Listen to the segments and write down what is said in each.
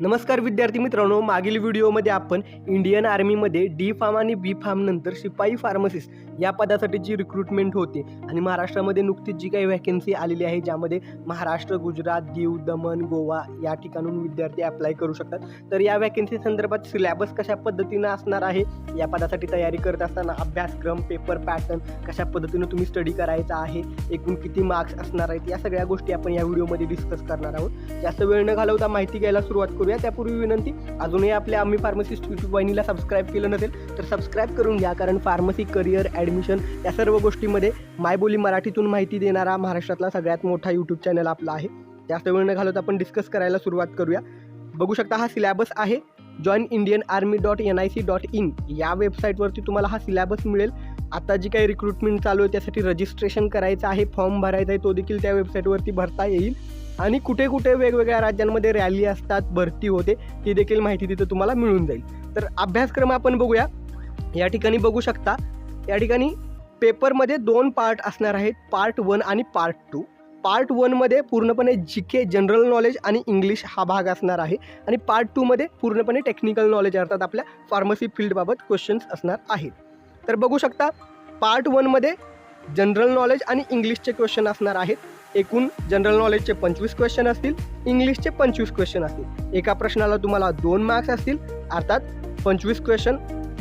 नमस्कार विद्यार्थी मित्रांनो मागील व्हिडिओमध्ये आपण इंडियन आर्मीमध्ये डी फार्म आणि बी फार्म नंतर शिपाई फार्मसिस्ट या पदासाठी जी रिक्रुटमेंट होते आणि महाराष्ट्रामध्ये नुकतीच जी काही व्हॅकन्सी आलेली आहे ज्यामध्ये महाराष्ट्र गुजरात दीव दमण गोवा या ठिकाणून विद्यार्थी अप्लाय करू शकतात. तर या व्हॅकन्सी संदर्भात सिलेबस कशा पद्धतीनं असणार आहे या पदासाठी तयारी करत असताना अभ्यासक्रम पेपर पॅटर्न कशा पद्धतीनं तुम्ही स्टडी करायचा आहे एकूण किती मार्क्स असणार आहेत या सगळ्या गोष्टी आपण या व्हिडिओमध्ये डिस्कस करणार आहोत. जास्त वेळ न घालवता माहिती घ्यायला सुरुवात करूया. त्यापूर्वी विनंती अजूनही आपल्या आम्ही फार्मसिस्ट यूट्यूब वाहिनीला सबस्क्राईब केलं नसेल तर सबस्क्राईब करून घ्या कारण फार्मसी करिअर ॲड ॲडमिशन या सर्व गोष्टीमध्ये मायबोली मराठीतून माहिती देणारा महाराष्ट्रातला सगळ्यात मोठा यूट्यूब चॅनल आपला आहे. जास्त वेळ न घालवता आपण डिस्कस करायला सुरुवात करूया. बघू शकता हा सिलॅबस आहे. Join Indian army dot N I C dot in या वेबसाईटवरती तुम्हाला हा सिलॅबस मिळेल. आता जी काही रिक्रुटमेंट चालू आहे त्यासाठी रजिस्ट्रेशन करायचं आहे फॉर्म भरायचा आहे तो देखील त्या वेबसाईटवरती भरता येईल. आणि कुठे कुठे वेगवेगळ्या राज्यांमध्ये रॅली असतात भरती होते ती देखील माहिती तिथं तुम्हाला मिळून जाईल. तर अभ्यासक्रम आपण बघूया. या ठिकाणी बघू शकता या ठिकाणी पेपरमध्ये दोन पार्ट असणार आहेत पार्ट वन आणि पार्ट टू. पार्ट वनमध्ये पूर्णपणे जी के जनरल नॉलेज आणि इंग्लिश हा भाग असणार आहे आणि पार्ट टूमध्ये पूर्णपणे टेक्निकल नॉलेज अर्थात आपल्या फार्मसी फील्डबाबत क्वेश्चन्स असणार आहेत. तर बघू शकता पार्ट वनमध्ये जनरल नॉलेज आणि इंग्लिशचे क्वेश्चन असणार आहेत. एकूण जनरल नॉलेजचे पंचवीस क्वेश्चन असतील इंग्लिशचे पंचवीस क्वेश्चन असतील. एका प्रश्नाला तुम्हाला दोन मार्क्स असतील अर्थात पंचवीस क्वेश्चन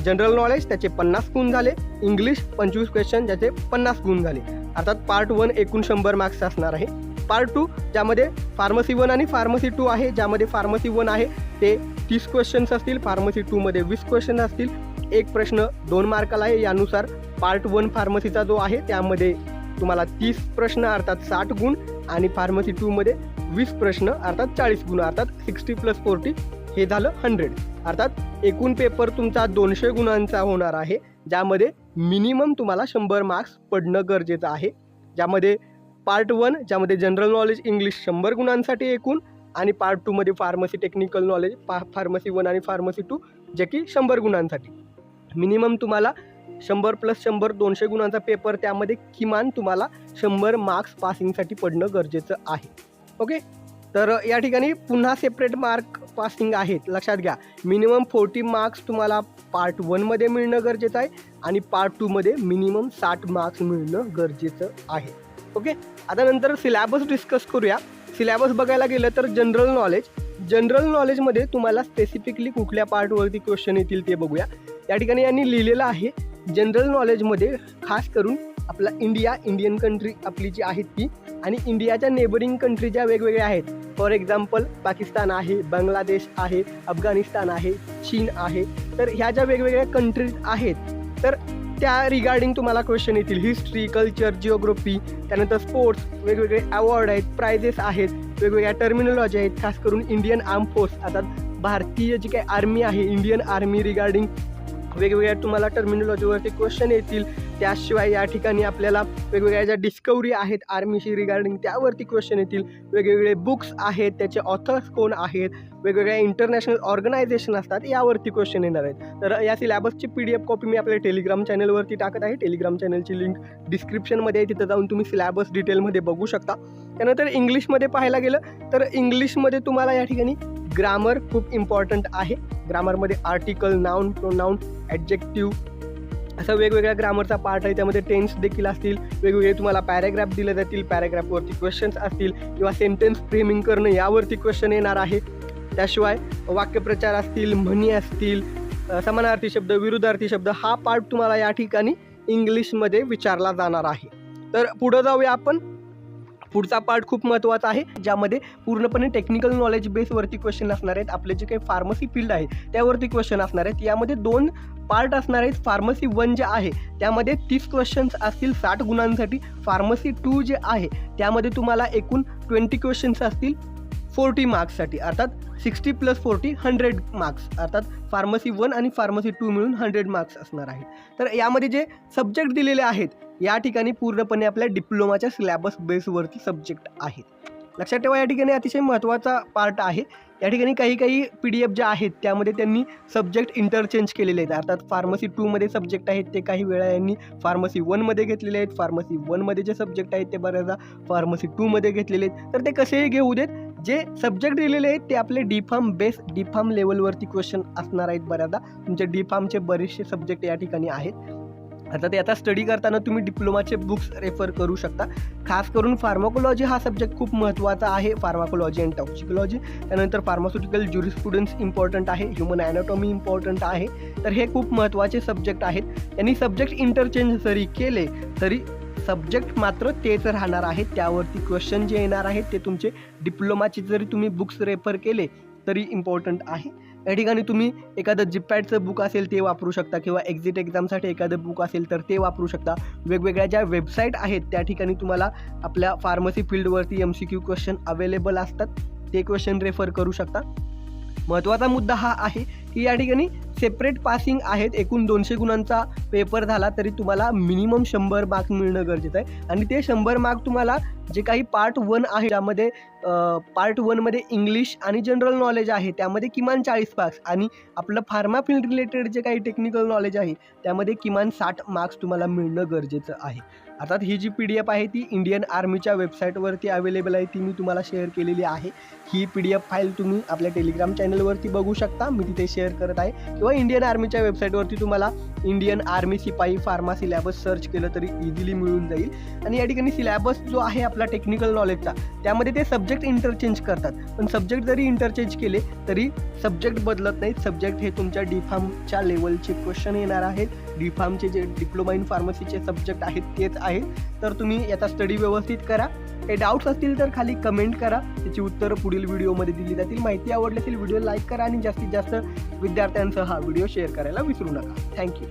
जनरल नॉलेज त्याचे पन्नास गुण झाले. इंग्लिश पंचवीस क्वेश्चन ज्याचे पन्नास गुण झाले. अर्थात पार्ट वन एकूण शंभर मार्क्स असणार आहे. पार्ट टू ज्यामध्ये फार्मसी वन आणि फार्मसी टू आहे ज्यामध्ये फार्मसी वन आहे ते तीस क्वेश्चन्स असतील. फार्मसी टूमध्ये वीस क्वेश्चन असतील. एक प्रश्न दोन मार्काला आहे. यानुसार पार्ट वन फार्मसीचा जो आहे त्यामध्ये तुम्हाला तीस प्रश्न अर्थात साठ गुण. आणि फार्मसी टूमध्ये वीस प्रश्न अर्थात चाळीस गुण अर्थात सिक्स्टी प्लस फोर्टी हे झालं हंड्रेड अर्थात एकूण पेपर तुमचा दोनशे गुणांचा होणार आहे. ज्यामध्ये मिनिमम तुम्हाला शंभर मार्क्स पडणं गरजेचं आहे. ज्यामध्ये पार्ट वन ज्यामध्ये जनरल नॉलेज इंग्लिश शंभर गुणांसाठी एकूण आणि पार्ट टूमध्ये फार्मसी टेक्निकल नॉलेज पा फार्मसी वन आणि फार्मसी टू जे की शंभर गुणांसाठी. मिनिमम तुम्हाला शंभर प्लस शंभर दोनशे गुणांचा पेपर त्यामध्ये किमान तुम्हाला शंभर मार्क्स पासिंगसाठी पडणं गरजेचं आहे. ओके तर या ठिकाणी पुन्हा सेपरेट मार्क पासिंग आहेत. लक्षात घ्या. मिनिमम फोर्टी मार्क्स तुम्हाला पार्ट वनमध्ये मिळणं गरजेचं आहे आणि पार्ट टूमध्ये मिनिमम साठ मार्क्स मिळणं गरजेचं आहे. ओके आता नंतर सिलॅबस डिस्कस करूया. सिलॅबस बघायला गेलं तर जनरल नॉलेज जनरल नॉलेजमध्ये तुम्हाला स्पेसिफिकली कुठल्या पार्टवरती क्वेश्चन येतील ते बघूया. या ठिकाणी यांनी लिहिलेलं आहे जनरल नॉलेजमध्ये खास करून आपला इंडिया इंडियन कंट्री आपली जी आहे ती आणि इंडियाच्या नेबरिंग कंट्री ज्या वेगवेगळ्या आहेत. फॉर एक्झाम्पल पाकिस्तान आहे बांगलादेश आहे अफगाणिस्तान आहे चीन आहे. तर ह्या ज्या वेगवेगळ्या कंट्रीज आहेत तर त्या रिगार्डिंग तुम्हाला क्वेश्चन येतील. हिस्ट्री कल्चर जिओग्राफी त्यानंतर स्पोर्ट्स वेगवेगळे अवॉर्ड आहेत प्रायझेस आहेत वेगवेगळ्या टर्मिनॉलॉजी आहेत. खास करून इंडियन आर्म फोर्स आता भारतीय जी काही आर्मी आहे इंडियन आर्मी रिगार्डिंग वेगवेगळ्या तुम्हाला टर्मिनॉलॉजीवरती क्वेश्चन येतील. त्याशिवाय या ठिकाणी आपल्याला वेगवेगळ्या ज्या डिस्कवरी आहेत आर्मीशी रिगार्डिंग त्यावरती क्वेश्चन येतील. वेगवेगळे बुक्स आहेत त्याचे ऑथर्स कोण आहेत वेगवेगळ्या इंटरनॅशनल ऑर्गनायझेशन असतात यावरती क्वेश्चन येणार आहेत. तर या सिलॅबसची पी डी एफ कॉपी मी आपल्या टेलिग्राम चॅनलवरती टाकत आहे. टेलिग्राम चॅनलची लिंक डिस्क्रिप्शनमध्ये आहे. तिथं जाऊन तुम्ही सिलॅबस डिटेलमध्ये बघू शकता. त्यानंतर इंग्लिशमध्ये पाहायला गेलं तर इंग्लिशमध्ये तुम्हाला या ठिकाणी ग्रामर खूप इम्पॉर्टंट आहे. ग्रामरमध्ये आर्टिकल नाऊन प्रोनाऊन ॲडजेक्टिव्ह असं वेगवेगळ्या ग्रामरचा पार्ट आहे. त्यामध्ये टेन्स देखील असतील. वेगवेगळे तुम्हाला पॅराग्राफ दिले जातील. पॅराग्राफवरती क्वेश्चन्स असतील. किंवा सेंटेन्स फ्रेमिंग करणं यावरती क्वेश्चन येणार आहे. त्याशिवाय वाक्यप्रचार असतील म्हणी असतील समानार्थी शब्द विरुद्धार्थी शब्द हा पार्ट तुम्हाला या ठिकाणी इंग्लिशमध्ये विचारला जाणार आहे. तर पुढं जाऊया आपण. पुढचा पार्ट खूप महत्त्वाचा आहे ज्यामध्ये पूर्णपणे टेक्निकल नॉलेज बेसवरती क्वेश्चन असणार आहेत. आपले जे काही फार्मसी फील्ड आहे त्यावरती क्वेश्चन असणार आहेत. यामध्ये दोन पार्ट असणार आहेत. फार्मसी वन जे आहे त्यामध्ये तीस क्वेश्चन्स असतील साठ गुणांसाठी. फार्मसी टू जे आहे त्यामध्ये तुम्हाला एकूण ट्वेंटी क्वेश्चन्स असतील फोर्टी मार्क्ससाठी अर्थात sixty plus forty hundred marks अर्थात फार्मसी वन आणि फार्मसी टू मिळून हंड्रेड मार्क्स असणार आहेत तर यामध्ये जे सब्जेक्ट दिलेले आहेत या ठिकाणी पूर्णपणे आपल्या डिप्लोमाच्या सिलॅबस बेसवरती सब्जेक्ट आहेत. लक्षात ठेवा या ठिकाणी अतिशय महत्त्वाचा पार्ट आहे. या ठिकाणी काही काही पी डी एफ ज्या आहेत त्यामध्ये त्यांनी सब्जेक्ट इंटरचेंज केलेले आहेत. अर्थात फार्मसी टूमध्ये सब्जेक्ट आहेत ते काही वेळा यांनी फार्मसी वनमध्ये घेतलेले आहेत. फार्मसी वनमध्ये जे सब्जेक्ट आहेत ते बऱ्याचदा फार्मसी टूमध्ये घेतलेले आहेत. तर ते कसेही घेऊ देत जे सब्जेक्ट दिलेले आहेत ते आपले D pharm base D pharm लेवलवरती क्वेश्चन असणार आहेत बऱ्याचदा. तुमचे डी फार्मचे बरेचसे सब्जेक्ट या ठिकाणी आहेत. आता ते आता स्टडी करताना तुम्ही डिप्लोमाचे बुक्स रेफर करू शकता. खास करून फार्माकोलॉजी हा सब्जेक्ट खूप महत्त्वाचा आहे फार्माकोलॉजी अँड टॉक्सिकोलॉजी त्यानंतर फार्मास्युटिकल ज्युरिस्प्रुडन्स इम्पॉर्टंट आहे ह्युमन ॲनाटॉमी इम्पॉर्टंट आहे. तर हे खूप महत्त्वाचे सब्जेक्ट आहेत. त्यांनी सब्जेक्ट इंटरचेंज जरी केले तरी सब्जेक्ट मात्र तेच राहणार आहेत त्यावरती क्वेश्चन जे येणार आहेत ते तुमचे डिप्लोमाचे जरी तुम्ही बुक्स रेफर केले तरी इम्पॉर्टंट आहे. या ठिकाणी तुम्ही एखादं जिपॅडचं बुक असेल ते वापरू शकता किंवा एक्झिट एक्झामसाठी एखादं बुक असेल तर ते वापरू शकता. वेगवेगळ्या ज्या वेबसाईट आहेत त्या ठिकाणी तुम्हाला आपल्या pharmacy फील्डवरती M C Q question available असतात. ते क्वेश्चन रेफर करू शकता. महत्त्वाचा मुद्दा हा आहे की या ठिकाणी सेपरेट पासिंग आहेत. एकूण दोनशे गुणांचा पेपर झाला तरी तुम्हाला मिनिमम शंभर मार्क मिळणं गरजेचं आहे. आणि ते शंभर मार्क तुम्हाला जे काही पार्ट वन आहे त्यामध्ये पार्ट वनमध्ये इंग्लिश आणि जनरल नॉलेज आहे त्यामध्ये किमान चाळीस मार्क्स आणि आपलं फार्मा फील्ड रिलेटेड जे काही टेक्निकल नॉलेज आहे त्यामध्ये किमान साठ मार्क्स तुम्हाला मिळणं गरजेचं आहे. अर्थात ही जी पी डी एफ आहे ती इंडियन आर्मीच्या वेबसाईटवरती अवेलेबल आहे ती मी तुम्हाला शेअर केलेली आहे. ही पी डी एफ फाईल तुम्ही आपल्या टेलिग्राम चॅनलवरती बघू शकता. मी तिथे शेअर करत आहे. किंवा इंडियन आर्मीच्या वेबसाईटवरती तुम्हाला इंडियन आर्मी सिपाई फार्मा सिलॅबस सर्च केलं तरी इझिली मिळून जाईल. आणि या ठिकाणी सिलॅबस जो आहे आपला टेक्निकल नॉलेजचा त्यामध्ये ते सब्जेक्ट इंटरचेंज करतात. पण सब्जेक्ट जरी इंटरचेंज केले तरी सब्जेक्ट बदलत नाहीत. सब्जेक्ट हे तुमच्या डी फार्मच्या लेवलचे क्वेश्चन येणार आहेत. डी फार्मचे जे डिप्लोमा इन फार्मसीचे सब्जेक्ट आहेत तेच आहेत. तर तुम्ही याचा स्टडी व्यवस्थित करा. काही डाऊट्स असतील तर खाली कमेंट करा. त्याची उत्तरं पुढील व्हिडिओमध्ये दिली जातील. माहिती आवडली असेल व्हिडिओ लाईक करा आणि जास्तीत जास्त विद्यार्थ्यांसह हा व्हिडिओ शेअर करायला विसरू नका. थँक्यू